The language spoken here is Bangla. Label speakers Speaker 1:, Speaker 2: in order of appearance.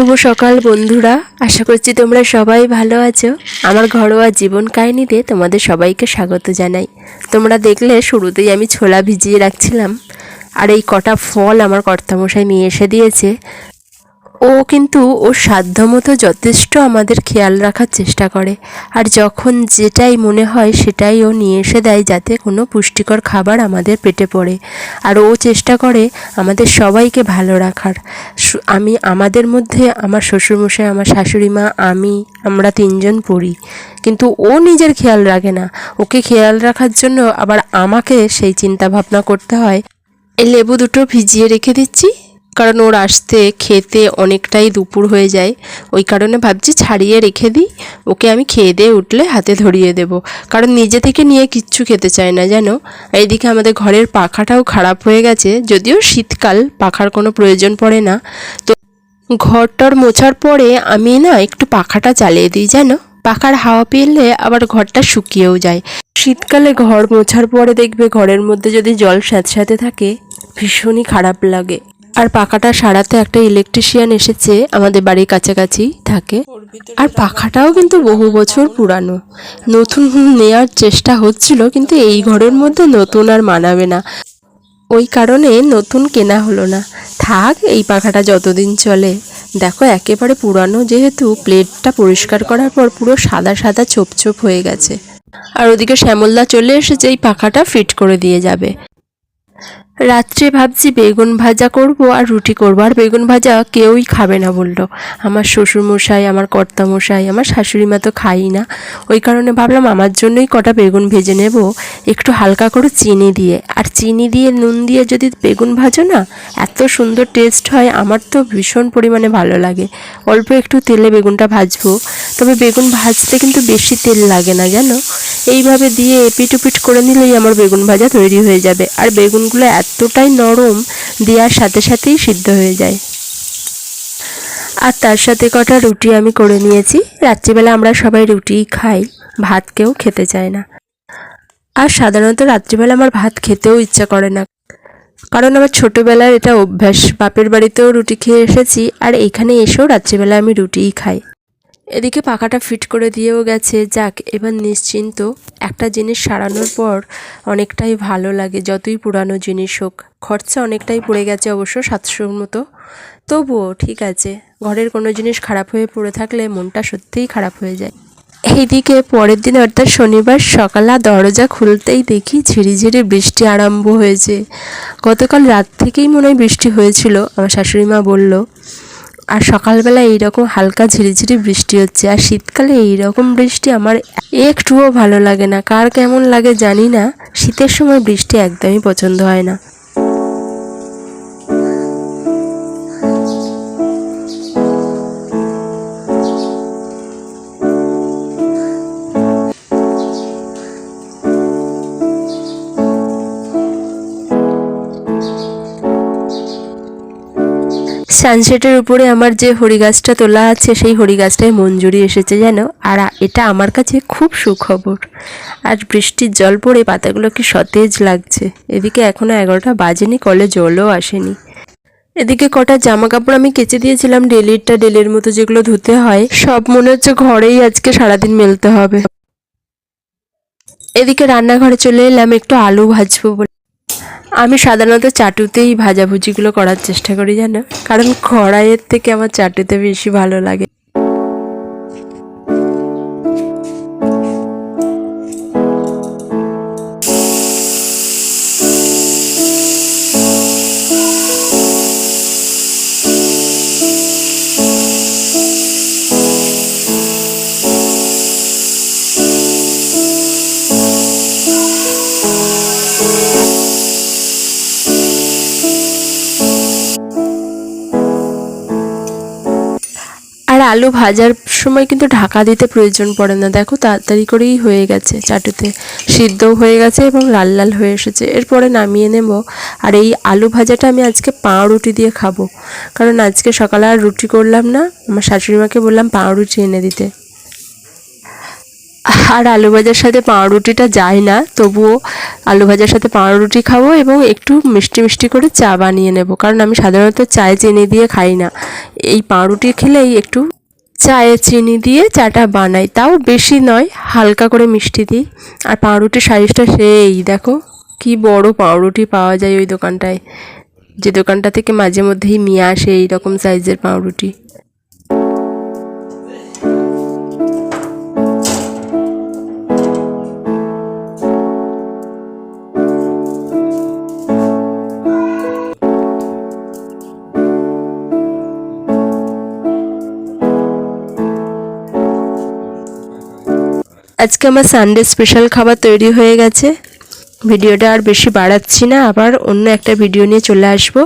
Speaker 1: শুভ সকাল, বন্ধুরা। আশা করছি তোমরা সবাই ভালো আছো। আমার ঘরোয়া জীবন কাহিনীতে তোমাদের সবাইকে স্বাগত জানাই। তোমরা দেখলে শুরুতেই আমি ছোলা ভিজিয়ে রাখছিলাম। আর এই কটা ফল আমার কর্তামশাই নিয়ে এসে দিয়েছে। ও কিন্তু ওর সাধ্যমতো যথেষ্ট আমাদের খেয়াল রাখার চেষ্টা করে। আর যখন যেটাই মনে হয় সেটাই ও নিয়ে এসে দেয় যাতে কোনো পুষ্টিকর খাবার আমাদের পেটে পড়ে। আর ও চেষ্টা করে আমাদের সবাইকে ভালো রাখার। আমি, আমাদের মধ্যে আমার শ্বশুরমশাই, আমার শাশুড়ি মা আমি, আমরা তিনজন পড়ি। কিন্তু ও নিজের খেয়াল রাখে না। ওকে খেয়াল রাখার জন্য আবার আমাকে সেই চিন্তা ভাবনা করতে হয়। এই লেবু দুটো ভিজিয়ে রেখে দিচ্ছি। কারণ ওর আসতে, খেতে অনেকটাই দুপুর হয়ে যায়। ওই কারণে ভাবছি ছাড়িয়ে রেখে দিই। ওকে আমি খেয়ে দিয়ে উঠলে হাতে ধরিয়ে দেব। কারণ নিজে থেকে নিয়ে কিচ্ছু খেতে চায় না, জানো? এইদিকে আমাদের ঘরের পাখাটাও খারাপ হয়ে গেছে। যদিও শীতকাল, পাখার কোনো প্রয়োজন পড়ে না। তো ঘরটার মোছার পরে আমি না একটু পাখাটা চালিয়ে দিই, জানো? পাখার হাওয়া পেলে আবার ঘরটা শুকিয়েও যায়। শীতকালে ঘর মোছার পরে দেখবে ঘরের মধ্যে যদি জল স্যাঁতস্যাঁতে থাকে, ভীষণই খারাপ লাগে। আর পাখাটা সারাতে একটা ইলেকট্রিশিয়ান এসেছে, আমাদের বাড়ির কাছাকাছি থাকে। আর পাখাটাও কিন্তু বহু বছর পুরানো। নতুন নেয়ার চেষ্টা হচ্ছিল, কিন্তু এই ঘরের মধ্যে নতুন আর মানাবে না। ওই কারণে নতুন কেনা হলো না। থাক, এই পাখাটা যতদিন চলে। দেখো, একেবারে পুরানো, যেহেতু প্লেটটা পরিষ্কার করার পর পুরো সাদা সাদা ছোপ ছোপ হয়ে গেছে। আর ওদিকে শ্যামলদা চলে এসেছে, এই পাখাটা ফিট করে দিয়ে যাবে। রাত্রে ভাবছি বেগুন ভাজা করব আর রুটি করব। আর বেগুন ভাজা কেউই খাবে না বলল। আমার শ্বশুরমশাই, আমার কর্তামশাই, আমার শাশুড়ি মা তো খাই না। ওই কারণে ভাবলাম আমার জন্যই কটা বেগুন ভেজে নেব। একটু হালকা করে চিনি দিয়ে। আর চিনি দিয়ে নুন দিয়ে যদি বেগুন ভাজো না, এত সুন্দর টেস্ট হয়। আমার তো ভীষণ পরিমাণে ভালো লাগে। অল্প একটু তেলে বেগুনটা ভাজবো। তবে বেগুন ভাজতে কিন্তু বেশি তেল লাগে না, জানো? এইভাবে দিয়ে এপিট উপিট করে নিলেই আমার বেগুন ভাজা তৈরি হয়ে যাবে। আর বেগুনগুলো এতটাই নরম, দেওয়ার সাথে সাথেই সিদ্ধ হয়ে যায়। আর তার সাথে কটা রুটি আমি করে নিয়েছি। রাত্রিবেলা আমরা সবাই রুটিই খাই, ভাত কেউ খেতে চায় না। আর সাধারণত রাত্রিবেলা আমার ভাত খেতেও ইচ্ছা করে না। কারণ আমার ছোটোবেলার এটা অভ্যাস, বাপের বাড়িতেও রুটি খেয়ে এসেছি, আর এখানে এসেও রাত্রিবেলা আমি রুটিই খাই। এদিকে পাখাটা ফিট করে দিয়েও গেছে। যাক, এবার নিশ্চিন্ত একটা জিনিস সারানোর পর অনেকটাই ভালো লাগে, যতই পুরানো জিনিস হোক। খরচা অনেকটাই পড়ে গেছে অবশ্য সাতশোর মতো। তবুও ঠিক আছে, ঘরের কোনো জিনিস খারাপ হয়ে পড়ে থাকলে মনটা সত্যিই খারাপ হয়ে যায়। এইদিকে পরের দিন অর্থাৎ শনিবার সকালে দরজা খুলতেই দেখি ঝিরিঝিরি বৃষ্টি আরম্ভ হয়েছে। গতকাল রাত থেকেই মনে হয় বৃষ্টি হয়েছিল, আমার শাশুড়ি মা বলল। আর সকালবেলা এইরকম হালকা ঝিরিঝিরি বৃষ্টি হচ্ছে। আর শীতকালে এইরকম বৃষ্টি আমার একটুও ভালো লাগে না। কার কেমন লাগে জানি না। শীতের সময় বৃষ্টি একদমই পছন্দ হয় না। সানসেটের উপরে আমার যে হরি গাছটা তোলা আছে, সেই হরি গাছটায় মঞ্জুরি এসেছে যেন আর এটা আমার কাছে খুব সুখবর। আর বৃষ্টির জল পড়ে পাতাগুলো কি সতেজ লাগছে। এদিকে এখনও এগারোটা বাজেনি, কলে জলও আসেনি। এদিকে কটা জামা কাপড় আমি কেচে দিয়েছিলাম, ডেলিরটা ডেলির মতো যেগুলো ধুতে হয়, সব মনে হচ্ছে ঘরেই আজকে সারাদিন মেলতে হবে। এদিকে রান্নাঘরে চলে এলাম, একটু আলু ভাজবো বলে। আমি সাধারণত চাটুতেই ভাজাভুজিগুলো করার চেষ্টা করি, জানো? কারণ কড়াইয়ের থেকে আমার চাটুতে বেশি ভালো লাগে। আর আলু ভাজার সময় কিন্তু ঢাকা দিতে প্রয়োজন পড়ে না। দেখো তাড়াতাড়ি করেই হয়ে গেছে চাটুতে। সিদ্ধও হয়ে গেছে এবং লাল লাল হয়ে এসেছে। এরপরে নামিয়ে নেব। আর এই আলু ভাজাটা আমি আজকে পাউরুটি দিয়ে খাব। কারণ আজকে সকালে আর রুটি করলাম না। আমার শাশুড়ি মাকে বললাম পাউরুটি এনে দিতে। আর আলু ভাজার সাথে পাউরুটিটা যায় না, তবুও আলু ভাজার সাথে পাউরুটি খাব এবং একটু মিষ্টি মিষ্টি করে চা বানিয়ে নেব। কারণ আমি সাধারণত চায়ে চিনি দিয়ে খাই না। এই পাউরুটি খেলেই একটু চায়ে চিনি দিয়ে চাটা বানাই। তাও বেশি নয়, হালকা করে মিষ্টি দিই। আর পাউরুটির সাইজটা সেই, দেখো কি বড় পাউরুটি পাওয়া যায় ওই দোকানটায়। যে দোকানটা থেকে মাঝে মধ্যেই নিয়ে আসে এই রকম সাইজের পাউরুটি আজকে আমার সানডে স্পেশাল খাবার তৈরি হয়ে গেছে। ভিডিওটা আর বেশি বাড়াচ্ছি না, আবার অন্য একটা ভিডিও নিয়ে চলে আসব।